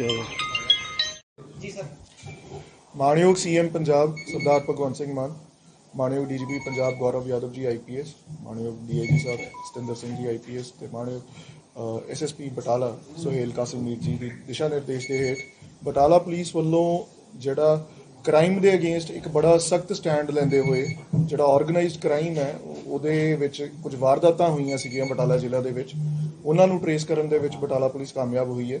ਚਲੋ। ਜੀ ਸਰ ਮਾਣਯੋਗ ਸੀਐਮ ਪੰਜਾਬ ਸਰਦਾਰ ਭਗਵੰਤ ਸਿੰਘ ਮਾਨ, ਮਾਣਯੋਗ ਡੀਜੀਪੀ ਪੰਜਾਬ ਗੌਰਵ ਯਾਦਵ ਜੀ ਆਈਪੀਐਸ ਮਾਣਯੋਗ ਡੀਆਈਜੀ ਸਾਹਿਬ ਸਤਿੰਦਰ ਸਿੰਘ ਜੀ ਆਈਪੀਐਸ ਤੇ ਮਾਣਯੋਗ ਐਸਐਸਪੀ ਬਟਾਲਾ ਸੁਹੇਲ ਕਾਸਿਮ ਜੀ ਦੇ ਦਿਸ਼ਾ ਨਿਰਦੇਸ਼ ਦੇ ਹੇਠ ਬਟਾਲਾ ਪੁਲਿਸ ਵੱਲੋਂ ਜਿਹੜਾ ਕ੍ਰਾਈਮ ਦੇ ਅਗੇਂਸਟ ਇੱਕ ਬੜਾ ਸਖਤ ਸਟੈਂਡ ਲੈਂਦੇ ਹੋਏ ਜਿਹੜਾ ਆਰਗੇਨਾਈਜ਼ਡ ਕ੍ਰਾਈਮ ਹੈ ਉਹਦੇ ਵਿੱਚ ਕੁਝ ਵਾਰਦਾਤਾਂ ਹੋਈਆਂ ਸੀਗੀਆਂ ਬਟਾਲਾ ਜ਼ਿਲ੍ਹਾ ਦੇ ਵਿੱਚ। ਉਹਨਾਂ ਨੂੰ ਟਰੇਸ ਕਰਨ ਦੇ ਵਿੱਚ ਬਟਾਲਾ ਪੁਲਿਸ ਕਾਮਯਾਬ ਹੋਈ ਹੈ।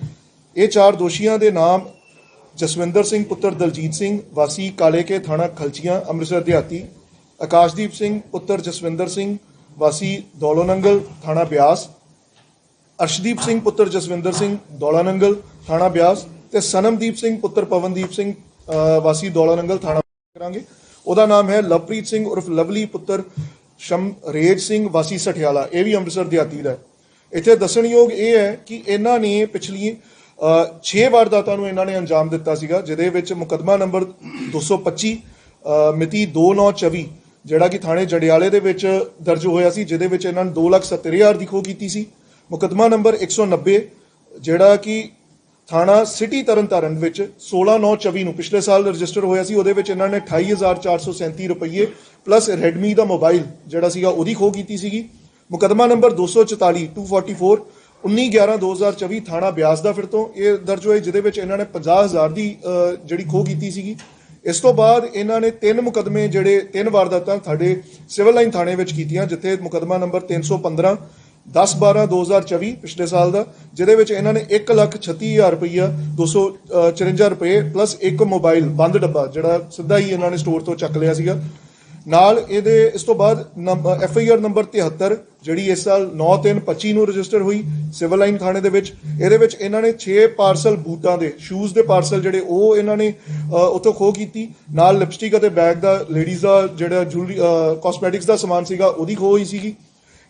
ਇਹ ਚਾਰ ਦੋਸ਼ੀਆਂ ਦੇ ਨਾਮ ਜਸਵਿੰਦਰ ਸਿੰਘ, ਪੁੱਤਰ ਦਲਜੀਤ ਸਿੰਘ, ਵਾਸੀ ਕਾਲੇਕੇ ਥਾਣਾ ਖਲਚੀਆਂ ਅੰਮ੍ਰਿਤਸਰ ਦਿਹਾਤੀ। ਆਕਾਸ਼ਦੀਪ ਸਿੰਘ, ਪੁੱਤਰ ਜਸਵਿੰਦਰ ਸਿੰਘ, ਵਾਸੀ ਦੌਲੋਨੰਗਲ, ਥਾਣਾ ਬਿਆਸ। ਅਰਸ਼ਦੀਪ ਸਿੰਘ, ਪੁੱਤਰ ਜਸਵਿੰਦਰ ਸਿੰਘ, ਦੌਲਾਨੰਗਲ, ਥਾਣਾ ਬਿਆਸ ਤੇ ਸਨਮਦੀਪ ਸਿੰਘ, ਪੁੱਤਰ ਪਵਨਦੀਪ ਸਿੰਘ ਵਾਸੀ ਦੌਲਾਨੰਗਲ, ਥਾਣਾ ਕਰਾਂਗੇ। ਉਹਦਾ ਨਾਮ ਹੈ ਲਵਪ੍ਰੀਤ ਸਿੰਘ ਉਰਫ ਲਵਲੀ, ਪੁੱਤਰ ਸ਼ਮਰੇਜ ਸਿੰਘ, ਵਾਸੀ ਸਠਿਆਲਾ। ਇਹ ਵੀ ਅੰਮ੍ਰਿਤਸਰ ਦਿਹਾਤੀ ਦਾ ਹੈ। ਇੱਥੇ ਦੱਸਣਯੋਗ ਇਹ ਹੈ ਕਿ ਇਹਨਾਂ ਨੇ ਪਿਛਲੀ 6 ਵਾਰਦਾਤਾਂ ਨੂੰ ਇਹਨਾਂ ਨੇ ਅੰਜਾਮ ਦਿੱਤਾ ਸੀਗਾ ਜਿਹਦੇ ਵਿੱਚ ਮੁਕਦਮਾ ਨੰਬਰ 225 ਅ, ਮਿਤੀ 2924 ਜਿਹੜਾ ਕਿ ਥਾਣੇ ਜੰਡਿਆਲੇ ਦੇ ਵਿੱਚ ਦਰਜ ਹੋਇਆ ਸੀ ਜਿਹਦੇ ਵਿੱਚ ਇਹਨਾਂ ਨੇ 270000 ਦੀ ਖੋਹ ਕੀਤੀ ਸੀ। ਮੁਕਦਮਾ ਨੰਬਰ 190 ਜਿਹੜਾ ਕਿ ਥਾਣਾ ਸਿਟੀ ਤਰਨਤਾਰਨ ਵਿੱਚ 16924 ਨੂੰ ਪਿਛਲੇ ਸਾਲ ਰਜਿਸਟਰ ਹੋਇਆ ਸੀ ਉਹਦੇ ਵਿੱਚ ਇਹਨਾਂ ਨੇ 28437 ਰੁਪਏ ਪਲੱਸ ਰੈਡਮੀ ਦਾ ਮੋਬਾਈਲ ਜਿਹੜਾ ਸੀਗਾ ਉਹਦੀ ਖੋਹ ਕੀਤੀ ਸੀਗੀ। ਮੁਕਦਮਾ ਨੰਬਰ 244 244 19/11/2024 ਥਾਣਾ ਬਿਆਸ ਦਾ ਫਿਰ ਤੋਂ ਇਹ ਦਰਜ ਹੋਇਆ ਜਿਹਦੇ ਵਿੱਚ ਇਹਨਾਂ ਨੇ 50000 ਦੀ ਜਿਹੜੀ ਖੋਹ ਕੀਤੀ ਸੀਗੀ। ਇਸ ਤੋਂ ਬਾਅਦ ਇਹਨਾਂ ਨੇ ਤਿੰਨ ਮੁਕਦਮੇ ਜਿਹੜੇ, ਤਿੰਨ ਵਾਰਦਾਤਾਂ ਸਾਡੇ ਸਿਵਲ ਲਾਈਨ ਥਾਣੇ ਵਿੱਚ ਕੀਤੀਆਂ, ਜਿੱਥੇ ਮੁਕਦਮਾ ਨੰਬਰ 315 10 12 2024 ਪਿਛਲੇ ਸਾਲ ਦਾ, ਜਿਹਦੇ ਵਿੱਚ ਇਹਨਾਂ ਨੇ 136000 ਰੁਪਈਆ 254 ਰੁਪਏ ਪਲੱਸ ਇੱਕ ਮੋਬਾਈਲ ਬੰਦ ਡੱਬਾ, ਜਿਹੜਾ ਸਿੱਧਾ ਹੀ ਇਹਨਾਂ ਨੇ ਸਟੋਰ ਤੋਂ ਚੱਕ ਲਿਆ ਸੀਗਾ। ਨਾਲ ਇਹਦੇ ਇਸ ਤੋਂ ਬਾਅਦ ਐਫ ਆਈ ਆਰ ਨੰਬਰ 73 ਜਿਹੜੀ ਇਸ ਸਾਲ 9/3/25 ਨੂੰ ਰਜਿਸਟਰ ਹੋਈ ਸਿਵਲ ਲਾਈਨ ਥਾਣੇ ਦੇ ਵਿੱਚ, ਇਹਦੇ ਵਿੱਚ ਇਹਨਾਂ ਨੇ 6 ਪਾਰਸਲ ਬੂਟਾਂ ਦੇ ਸ਼ੂਜ਼ ਦੇ ਪਾਰਸਲ ਜਿਹੜੇ ਉਹ ਇਹਨਾਂ ਨੇ ਉੱਥੋਂ ਖੋਹ ਕੀਤੀ। ਨਾਲ ਲਿਪਸਟਿਕ ਅਤੇ ਬੈਗ ਦਾ ਲੇਡੀਜ਼ ਦਾ ਜਿਹੜਾ ਜੁਐਲਰੀ ਕਾਸਮੈਟਿਕਸ ਦਾ ਸਮਾਨ ਸੀਗਾ, ਉਹਦੀ ਖੋਹ ਹੋਈ ਸੀਗੀ।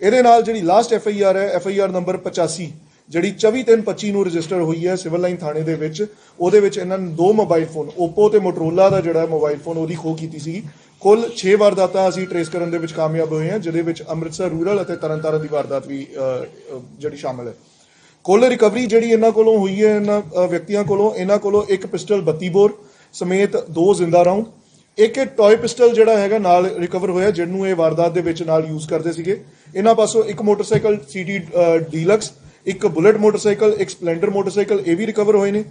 ਇਹਦੇ ਨਾਲ ਜਿਹੜੀ ਲਾਸਟ ਐਫ ਆਈ ਆਰ ਹੈ ਐਫ ਆਈ ਆਰ ਨੰਬਰ 85 ਜਿਹੜੀ 24/3/25 ਨੂੰ ਰਜਿਸਟਰ ਹੋਈ ਹੈ ਸਿਵਲ ਲਾਈਨ ਥਾਣੇ ਦੇ ਵਿੱਚ, ਉਹਦੇ ਵਿੱਚ ਇਹਨਾਂ ਨੇ ਦੋ ਮੋਬਾਈਲ ਫੋਨ Oppo ਤੇ Motorola ਦਾ ਜਿਹੜਾ ਮੋਬਾਈਲ ਫੋਨ ਉਹਦੀ ਖੋਹ ਕੀਤੀ ਸੀ। ਕੁੱਲ 6 ਵਾਰਦਾਤਾਂ ਅਸੀਂ ਟਰੇਸ ਕਰਨ ਦੇ ਵਿੱਚ ਕਾਮਯਾਬ ਹੋਏ ਹਾਂ, ਜਿਹਦੇ ਵਿੱਚ ਅੰਮ੍ਰਿਤਸਰ ਰੂਰਲ ਅਤੇ ਤਰਨਤਾਰਨ ਦੀ ਵਾਰਦਾਤ ਵੀ ਜਿਹੜੀ ਸ਼ਾਮਲ ਹੈ। ਕੁੱਲ ਰਿਕਵਰੀ ਜਿਹੜੀ ਇਹਨਾਂ ਕੋਲੋਂ ਹੋਈ ਹੈ, ਇਹਨਾਂ ਵਿਅਕਤੀਆਂ ਕੋਲੋਂ, ਇਹਨਾਂ ਕੋਲੋਂ ਇੱਕ ਪਿਸਟਲ 32 ਬੋਰ ਸਮੇਤ ਦੋ ਜ਼ਿੰਦਾ ਰਾਉਂਡ ਇੱਕ ਇਹ ਟੌਏ ਪਿਸਟਲ ਜਿਹੜਾ ਹੈਗਾ ਨਾਲ ਰਿਕਵਰ ਹੋਇਆ, ਜਿਹਨੂੰ ਇਹ ਵਾਰਦਾਤ ਦੇ ਵਿੱਚ ਨਾਲ ਯੂਜ਼ ਕਰਦੇ ਸੀਗੇ। ਇਹਨਾਂ ਪਾਸੋਂ ਇੱਕ ਮੋਟਰਸਾਈਕਲ ਸੀਟੀ ਡੀਲਕਸ ਇੱਕ ਬੁਲਟ ਮੋਟਰਸਾਈਕਲ ਇੱਕ ਸਪਲੈਂਡਰ ਮੋਟਰਸਾਈਕਲ ਇਹ ਵੀ ਰਿਕਵਰ ਹੋਏ ਨੇ।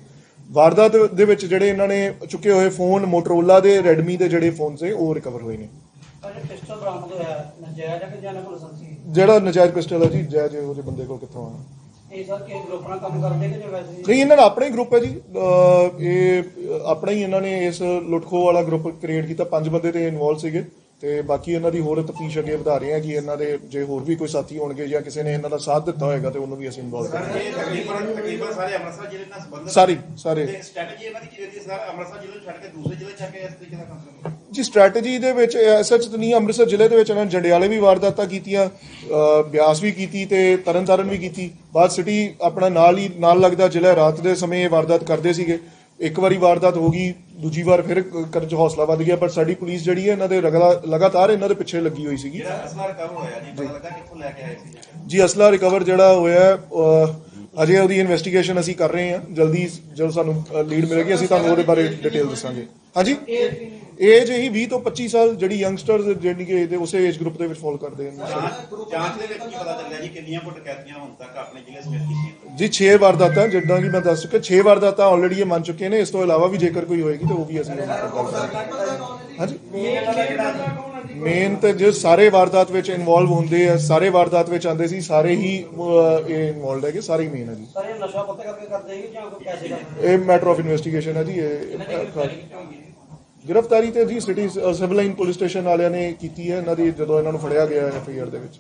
ਵਾਰਦਾਤ ਦੇ ਵਿੱਚ ਜਿਹੜੇ ਇਹਨਾਂ ਨੇ ਚੁੱਕੇ ਹੋਏ ਫੋਨ ਮੋਟਰੋਲਾ ਦੇ ਰੈਡਮੀ ਦੇ ਜਿਹੜੇ ਫੋਨ ਸੇ ਉਹ ਰਿਕਵਰ ਹੋਏ ਨੇ। ਜਿਹੜਾ ਨਜਾਇਜ਼ ਪਿਸਟਲ ਹੈ ਜੀ ਜੈ ਜੇ ਉਹਦੇ ਬੰਦੇ ਕੋਲ ਕਿੱਥੋਂ ਆ? ਇਹ ਸਰ ਕਿ ਗਰੁੱਪ ਨਾਲ ਕੰਮ ਕਰਦੇ ਕਿ ਜਾਂ ਵੈਸੇ? ਨਹੀਂ ਇਹਨਾਂ ਦਾ ਆਪਣਾ ਹੀ ਗਰੁੱਪ ਹੈ ਜੀ। ਇਹ ਆਪਣਾ ਹੀ ਇਹਨਾਂ ਨੇ ਇਸ ਲੁੱਟਖੋ ਵਾਲਾ ਗਰੁੱਪ ਕ੍ਰੀਏਟ ਕੀਤਾ। ਪੰਜ ਬੰਦੇ ਤੇ ਇਨਵੋਲਵ ਸੀਗੇ। ਤੇ ਬਾਕੀ ਇਹਨਾਂ ਦੀ ਹੋਰ ਤਫਤੀਸ਼ ਅੱਗੇ ਵਧਾ ਰਹੇ ਹਾਂ ਕਿ ਇਹਨਾਂ ਦੇ ਜੇ ਹੋਰ ਵੀ ਕੋਈ ਸਾਥੀ ਹੋਣਗੇ ਜਾਂ ਕਿਸੇ ਨੇ ਇਹਨਾਂ ਦਾ ਸਾਥ ਦਿੱਤਾ ਹੋਏਗਾ ਤੇ ਉਹਨੂੰ ਵੀ ਅਸੀਂ ਇਨਵੋਲਵ ਕਰਾਂਗੇ। ਸਾਰੇ ਅੰਮ੍ਰਿਤਸਰ ਜ਼ਿਲ੍ਹੇ ਨਾਲ ਸੰਬੰਧਿਤ ਸਾਰੀ ਸਟ੍ਰੈਟਜੀ ਇਹਨਾਂ ਦੀ ਕੀ ਰਹੀ ਹੈ? ਸਰ ਅੰਮ੍ਰਿਤਸਰ ਜ਼ਿਲ੍ਹੇ ਨੂੰ ਛੱਡ ਕੇ ਦੂਸਰੇ ਜ਼ਿਲ੍ਹੇ ਚ ਜਾ ਕੇ ਇਸ ਤਰੀਕੇ ਦਾ ਕੰਮ ਜੀ ਸਟ੍ਰੈਟਜੀ ਦੇ ਵਿੱਚ ਸੱਚ ਤਾਂ ਨਹੀਂ ਅੰਮ੍ਰਿਤਸਰ ਜ਼ਿਲ੍ਹੇ ਦੇ ਵਿੱਚ ਇਹਨਾਂ ਜੰਡਿਆਲੇ ਵੀ ਵਾਰਦਾਤਾਂ ਕੀਤੀਆਂ ਬਿਆਸ ਵੀ ਕੀਤੀ ਤੇ ਤਰਨਤਾਰਨ ਵੀ ਕੀਤੀ। ਬਾਅਦ ਸਿਟੀ ਆਪਣਾ ਨਾਲ ਹੀ ਨਾਲ ਲੱਗਦਾ ਜ਼ਿਲ੍ਹਾ ਰਾਤ ਦੇ ਸਮੇਂ ਇਹ ਵਾਰਦਾਤ ਕਰਦੇ ਸੀਗੇ। ਇੱਕ ਵਾਰੀ ਵਾਰਦਾਤ ਹੋ ਗਈ ਦੂਜੀ ਵਾਰ ਫਿਰ ਕਰਨ ਚ ਹੌਸਲਾ ਵੱਧ ਗਿਆ ਪਰ ਸਾਡੀ ਪੁਲਿਸ ਜਿਹੜੀ ਹੈ ਇਹਨਾਂ ਦੇ ਰਗਲਾ- ਲਗਾਤਾਰ ਇਹਨਾਂ ਦੇ ਪਿੱਛੇ ਲੱਗੀ ਹੋਈ ਸੀਗੀ। ਜਿਹੜਾ ਅਸਲਾ ਰਿਕਵਰ ਹੋਇਆ ਜੀ ਪਤਾ ਲੱਗਾ ਕਿੱਥੋਂ ਲੈ ਕੇ ਆਏ ਸੀ? ਜੀ ਅਸਲਾ ਰਿਕਵਰ ਜਿਹੜਾ ਹੋਇਆ ਅਜੇ ਉਹਦੀ ਇਨਵੈਸਟੀਗੇਸ਼ਨ ਅਸੀਂ ਕਰ ਰਹੇ ਹਾਂ ਜਲਦੀ ਜਦੋਂ ਸਾਨੂੰ ਲੀਡ ਮਿਲੇਗੀ ਅਸੀਂ ਤੁਹਾਨੂੰ ਉਹਦੇ ਬਾਰੇ ਡਿਟੇਲ ਦੱਸਾਂਗੇ। ਹਾਂਜੀ? ਏਜ ਇਹੀ 20 ਤੋਂ 25 ਸਾਲ ਜਿਹੜੀ ਯੰਗਸਟਰਸ ਜਿਹੜੀ ਕਿ ਇਹਦੇ ਉਸੇ ਏਜ ਗਰੁੱਪ ਦੇ ਵਿੱਚ ਫਾਲ ਕਰਦੇ ਨੇ ਜਾਂਚ ਦੇ ਵਿੱਚ ਕੀ ਪਤਾ ਚੱਲਿਆ ਜੀ ਕਿੰਨੀਆਂ ਪੁੱਟ ਕੈਦੀਆਂ ਹੁਣ ਤੱਕ ਆਪਣੇ ਜ਼ਿਲ੍ਹੇ ਸਮੇਤ ਜੀ 6 ਵਾਰਦਾਤਾਂ ਜਿੱਦਾਂ ਕਿ ਮੈਂ ਦੱਸ ਚੁੱਕਿਆ 6 ਵਾਰਦਾਤਾਂ ਆਲਰੇਡੀ ਇਹ ਮੰਨ ਚੁੱਕੇ ਨੇ ਇਸ ਤੋਂ ਇਲਾਵਾ ਵੀ ਜੇਕਰ ਕੋਈ ਹੋਏਗੀ ਤਾਂ ਉਹ ਵੀ ਅਸੀਂ ਹਾਂਜੀ? ਮੇਨ ਤੇ ਜੇ ਸਾਰੇ ਵਾਰਦਾਤ ਵਿੱਚ ਇਨਵੋਲਵ ਹੁੰਦੇ ਆ ਸਾਰੇ ਵਾਰਦਾਤ ਵਿੱਚ ਆਂਦੇ ਸੀ ਸਾਰੇ ਹੀ ਇਹ ਇਨਵੋਲਡ ਹੈਗੇ ਸਾਰੇ ਹੀ ਮੇਨ ਹੈ ਜੀ। ਸਾਰੇ ਨਸ਼ਾ ਪਤਾ ਕਰਕੇ ਕਰਦੇ ਹੀ ਜਾਂ ਕੋਈ ਪੈਸੇ ਇਹ ਮੈਟਰ ਆਫ ਇਨਵੈਸਟੀਗੇਸ਼ਨ ਹੈ ਜੀ ਇਹ ਗ੍ਰਿਫਤਾਰੀ ਤੇ ਜੀ city civil line police station ਵਾਲਿਆਂ ਨੇ ਕੀਤੀ ਹੈ। ਇਹਨਾਂ ਦੀ ਜਦੋਂ ਇਹਨਾਂ ਨੂੰ ਫੜਿਆ ਗਿਆ ਐਫਆਈਆਰ ਦੇ ਵਿੱਚ